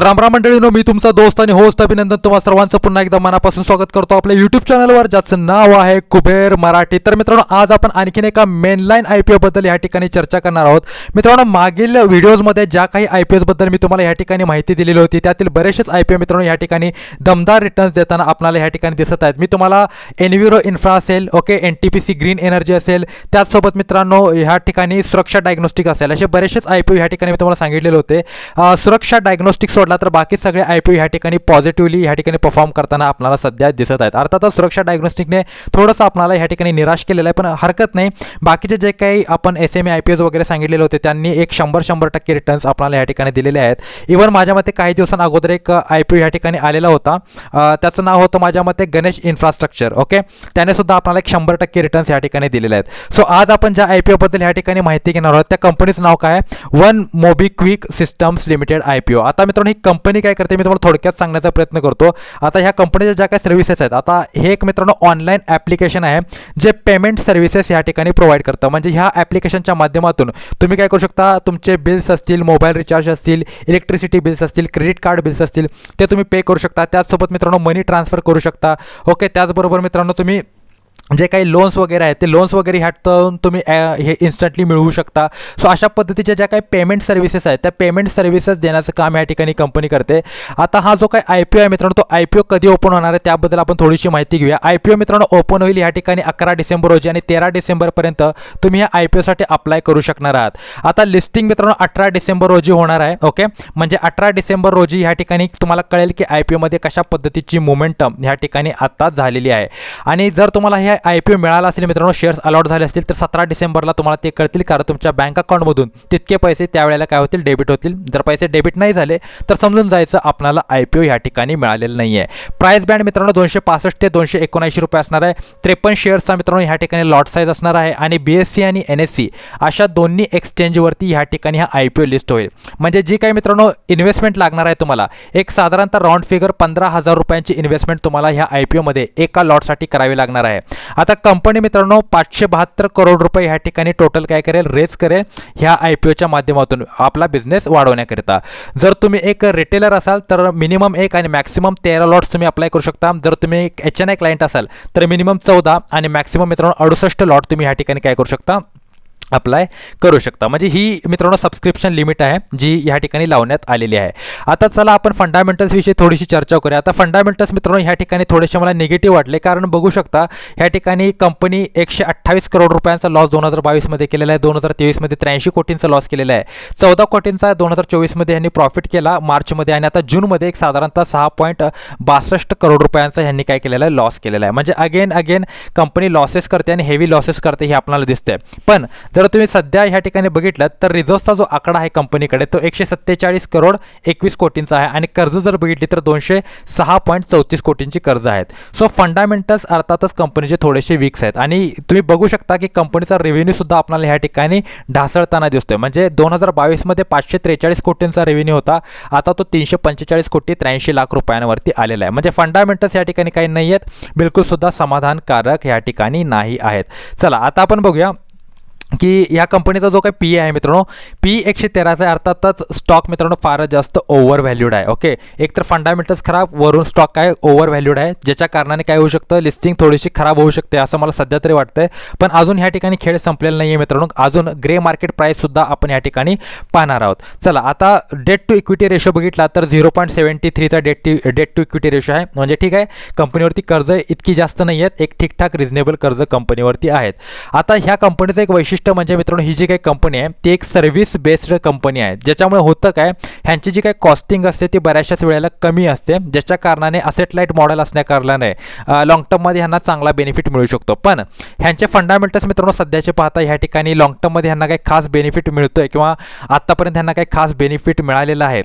तर रामराम मंडळीनो मी तुमचा दोस्त आणि होस्ट अभिनंदन तुम्हा सर्वांचं पुन्हा एकदा मनापासून स्वागत करतो आपल्या युट्यूब चॅनलवर ज्याचं नाव आहे कुबेर मराठी. तर मित्रांनो आज आपण आणखीन एका मेनलाईन आय पी बद्दल या ठिकाणी चर्चा करणार आहोत. मित्रांनो मागील व्हिडिओजमध्ये ज्या काही आय पी बद्दल मी तुम्हाला या ठिकाणी माहिती दिलेली होती त्यातील बरेचसेच आय पी मित्रांनो या ठिकाणी दमदार रिटर्न्स देताना आपल्याला या ठिकाणी दिसत आहेत. मी तुम्हाला एनविरो इन्फ्रा असेल okay N T P C green energy असेल त्याचसोबत मित्रांनो ह्या ठिकाणी सुरक्षा डायग्नोस्टिक असेल असे बरेचसेच आय पी ह्या ठिकाणी मी तुम्हाला सांगितलेले होते. सुरक्षा डायग्नोस्टिक सोडला तर बाकी सगळे आय पी ह्या ठिकाणी पॉझिटिव्हली ह्या ठिकाणी परफॉर्म करताना आपल्याला सध्या दिसत आहेत. अर्थातच सुरक्षा डायग्नोस्टिकने थोडंसं आपल्याला ह्या ठिकाणी निराश केलेलं आहे पण हरकत नाही. बाकीचे जे काही आपण S M A I P S वगैरे सांगितलेले होते त्यांनी एक शंभर शंभर टक्के रिटर्न्स आपल्याला या ठिकाणी दिलेले आहेत. इव्हन माझ्या मते काही दिवसां अगोदर एक आय पी ह्या ठिकाणी आलेला होता. त्याचं नाव होतं माझ्या मते गणेश इन्फ्रास्ट्रक्चर ओके त्याने सुद्धा आपल्याला एक शंभर टक्के रिटर्न्स या ठिकाणी दिलेले आहेत. सो आज आपण ज्या आय पी ओबद्दल ह्या ठिकाणी माहिती घेणार आहोत त्या कंपनीचं नाव काय आहे? One mobikwik systems limited I P O आता मित्रांनो ही कंपनी काय करते? मी तुम्हाला थोडक्यात सांगण्याचा प्रयत्न करतो. आता ह्या कंपनीच्या ज्या काही सर्व्हिसेस आहेत आता हे एक मित्रांनो ऑनलाईन ॲप्लिकेशन आहे जे पेमेंट सर्व्हिसेस या ठिकाणी प्रोव्हाइड करतं. म्हणजे ह्या ॲप्लिकेशनच्या माध्यमातून तुम्ही काय करू शकता? तुमचे बिल्स असतील मोबाईल रिचार्ज असतील इलेक्ट्रिसिटी बिल्स असतील क्रेडिट कार्ड बिल्स असतील ते तुम्ही पे करू शकता. त्याचसोबत मित्रांनो मनी ट्रान्सफर करू शकता. ओके त्याचबरोबर मित्रांनो तुम्ही जे काही लोन्स वगैरे आहेत ते लोन्स वगैरे ह्यातून तुम्ही हे इन्स्टंटली मिळवू शकता. सो अशा पद्धतीच्या ज्या काही पेमेंट सर्व्हिसेस आहेत त्या पेमेंट सर्व्हिसेस देण्याचं काम या ठिकाणी कंपनी करते. आता हा जो काही आय पी ओ आहे मित्रांनो तो आय पी ओ कधी ओपन होणार आहे त्याबद्दल आपण थोडीशी माहिती घेऊया. आय पी ओ मित्रांनो ओपन होईल या ठिकाणी अकरा डिसेंबर रोजी आणि तेरा डिसेंबरपर्यंत तुम्ही या आय पी ओसाठी अप्लाय करू शकणार आहात. आता लिस्टिंग मित्रांनो अठरा डिसेंबर रोजी होणार आहे ओके म्हणजे अठरा डिसेंबर रोजी ह्या ठिकाणी तुम्हाला कळेल की आय पी ओमध्ये कशा पद्धतीची मोमेंटम ह्या ठिकाणी आत्ता झालेली आहे. आणि जर तुम्हाला हे आय पी ओ मिळाला असेल मित्रांनो शेअर्स अलॉट झाले असतील तर सतरा डिसेंबरला तुम्हाला ते कळतील कारण तुमच्या बँक अकाउंटमधून तितके पैसे त्यावेळेला काय होतील? डेबिट होतील. जर पैसे डेबिट नाही झाले तर समजून जायचं आपल्याला आय पी ओ ह्या ठिकाणी मिळालेलं नाही आहे प्राईस बँड मित्रांनो दोनशे पासष्ट ते दोनशे एकोणऐंशी रुपये असणार आहे. त्रेपन्न शेअर्सचा मित्रांनो ह्या ठिकाणी लॉट साईज असणार आहे. आणि बी एस सी आणि एन एस सी अशा दोन्ही एक्सचेंजवरती ह्या ठिकाणी हा आय पी ओ लिस्ट होईल. म्हणजे जी काही मित्रांनो इन्व्हेस्टमेंट लागणार आहे तुम्हाला एक साधारणतः राऊंड फिगर पंधरा हजार रुपयांची इन्व्हेस्टमेंट तुम्हाला ह्या आय पी ओमध्ये एका लॉटसाठी करावी लागणार आहे. आता कंपनी मित्रांनो पाचशे बहात्तर करोड रुपये ह्या ठिकाणी टोटल काय करेल? रेज करेल. ह्या आय पी ओच्या माध्यमातून आपला बिझनेस वाढवण्याकरिता. जर तुम्ही एक रिटेलर असाल तर मिनिमम एक आणि मॅक्सिमम तेरा लॉट्स तुम्ही अप्लाय करू शकता. जर तुम्ही एक एच एन आय क्लायंट असाल तर मिनिमम चौदा आणि मॅक्सिमम मित्रांनो अडुसष्ट लॉट तुम्ही ह्या ठिकाणी काय करू शकता. अप्लाय करू शकता. म्हणजे ही मित्रांनो सबस्क्रिप्शन लिमिट आहे जी ह्या ठिकाणी लावण्यात आलेली आहे. आता चला आपण फंडामेंटल्सविषयी थोडीशी चर्चा करूया. आता फंडामेंटल्स मित्रांनो ह्या ठिकाणी थोडेसे मला निगेटिव्ह वाटले. कारण बघू शकता ह्या ठिकाणी कंपनी एकशे अठ्ठावीस करोड रुपयांचा लॉस दोन हजार बावीसमध्ये केलेला आहे. दोन हजार तेवीसमध्ये त्र्याऐंशी कोटींचा लॉस केलेला आहे. चौदा कोटींचा दोन हजार चोवीसमध्ये यांनी प्रॉफिट केला. मार्चमध्ये आणि आता जूनमध्ये एक साधारणतः सहा पॉईंट बासष्ट करोड रुपयांचा ह्यांनी काय केलेला आहे? लॉस केलेला आहे. म्हणजे अगेन अगेन कंपनी लॉसेस करते आणि हेवी लॉसेस करते हे आपल्याला दिसतंय. पण जर तुम्ही सध्या ह्या ठिकाणी बघितलं तर रिझर्व्हचा जो आकडा आहे कंपनीकडे तो एकशे सत्तेचाळीस करोड एकवीस कोटींचा आहे आणि कर्ज जर बघितली तर दोनशे सहा पॉईंट चौतीस कोटींची कर्ज आहेत. सो फंडामेंटल्स अर्थातच कंपनीचे थोडेसे वीक्स आहेत. आणि तुम्ही बघू शकता की कंपनीचा रेव्हेन्यू सुद्धा आपल्याला ह्या ठिकाणी ढासळताना दिसतोय. म्हणजे दोन हजार बावीसमध्ये पाचशे त्रेचाळीस कोटींचा रेव्हेन्यू होता. आता तो तीनशे पंचेचाळीस कोटी त्र्याऐंशी लाख रुपयांवरती आलेला आहे. म्हणजे फंडामेंटल्स या ठिकाणी काही नाही आहेत बिलकुलसुद्धा समाधानकारक या ठिकाणी नाही आहेत. चला आता आपण बघूया की ह्या कंपनीचा जो काही पी आहे मित्रांनो पी एकशे तेराचा आहे. अर्थातच स्टॉक मित्रांनो फारच जास्त ओव्हर व्हॅल्यूड आहे ओके एक तर फंडामेंटल्स खराब वरून स्टॉक काय ओव्हर व्हॅल्यूड आहे ज्याच्या कारणाने काय होऊ शकतं? लिस्टिंग थोडीशी खराब होऊ शकते असं मला सध्या तरी वाटतंय. पण अजून ह्या ठिकाणी खेळ संपलेला नाही आहे मित्रांनो. अजून ग्रे मार्केट प्राईससुद्धा आपण या ठिकाणी पाहणार आहोत. चला आता डेट टू इक्विटी रेशो बघितला तर zero point seventy थ्रीचा debt to debt to equity ratio आहे. म्हणजे ठीक आहे कंपनीवरती कर्ज इतकी जास्त नाही आहेत एक ठीकठाक रिझनेबल कर्ज कंपनीवरती आहेत. आता ह्या कंपनीचं एक वैशिष्ट्य म्हणजे मित्रांनो ही जी काही कंपनी आहे ती एक सर्व्हिस बेस्ड कंपनी आहे. ज्याच्यामुळे होतं काय ह्यांची जी काही कॉस्टिंग असते ती बऱ्याचशाच वेळेला कमी असते. ज्याच्या कारणाने असेट लाइट मॉडेल असण्याकारणाने लाँग टर्ममध्ये ह्यांना चांगला बेनिफिट मिळू शकतो. पण ह्यांचे फंडामेंटल्स मित्रांनो सध्याचे पाहता ह्या ठिकाणी लाँग टर्ममध्ये ह्यांना काही खास बेनिफिट मिळतोय किंवा आत्तापर्यंत ह्यांना काही खास बेनिफिट मिळालेलं आहे.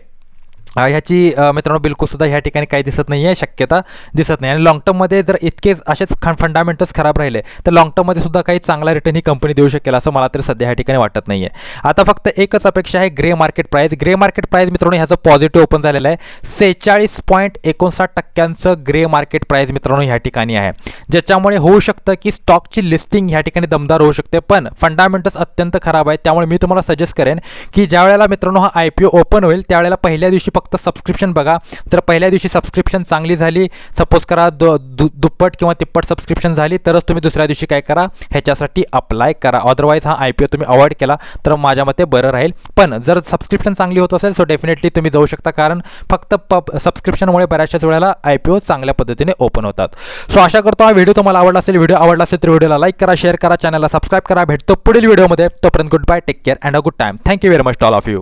ह्याची मित्रांनो बिलकुल सुद्धा ह्या ठिकाणी काही दिसत नाही आहे शक्यता दिसत नाही. आणि लॉंग टर्ममध्ये जर इतकेच असेच फंडामेंटल्स खराब राहिले तर लॉंग टर्ममध्ये सुद्धा काही चांगला रिटर्न ही कंपनी देऊ शकेल असं मला तरी सध्या ह्या ठिकाणी वाटत नाही आहे आता फक्त एकच अपेक्षा आहे grey market price grey market price मित्रांनो ह्याचं पॉझिटिव्ह ओपन झालेलं आहे. सेहेचाळीस पॉईंट एकोणसाठ टक्क्यांचं ग्रे मार्केट प्राईस मित्रांनो ह्या ठिकाणी आहे. ज्याच्यामुळे होऊ शकतं की स्टॉकची लिस्टिंग ह्या ठिकाणी दमदार होऊ शकते पण फंडामेंटल्स अत्यंत खराब आहेत. त्यामुळे मी तुम्हाला सजेस्ट करेन की ज्या वेळेला मित्रांनो हा आय पी ओ ओपन होईल त्यावेळेला पहिल्या दिवशी फक्त फक्त सबस्क्रिप्शन बघा. जर पहिल्या दिवशी सबस्क्रिप्शन चांगली झाली सपोज करा दो दु दुप्पट किंवा तिप्पट सबस्क्रिप्शन झाली तरच तुम्ही दुसऱ्या दिवशी काय करा? ह्याच्यासाठी अप्लाय करा. अदरवाईज हा आय पी ओ तुम्ही अवॉइड केला तर माझ्या मते बरं राहील. पण जर सबस्क्रिप्शन चांगली होत असेल सो डेफिनेटली तुम्ही जाऊ शकता. कारण फक्त प सबस्क्रिप्शनमुळे बऱ्याचशाच वेळेला आय पी ओ चांगल्या पद्धतीने ओपन होतात. सो आशा करतो हा व्हिडिओ तुम्हाला आवडला असेल. व्हिडिओ आवडला असेल तर व्हिडिओला लाईक करा शेअर करा चॅनलला सबस्क्राईब करा. भेटतो पुढील व्हिडिओमध्ये तोपर्यंत good bye take care and a good time thank you very much all of you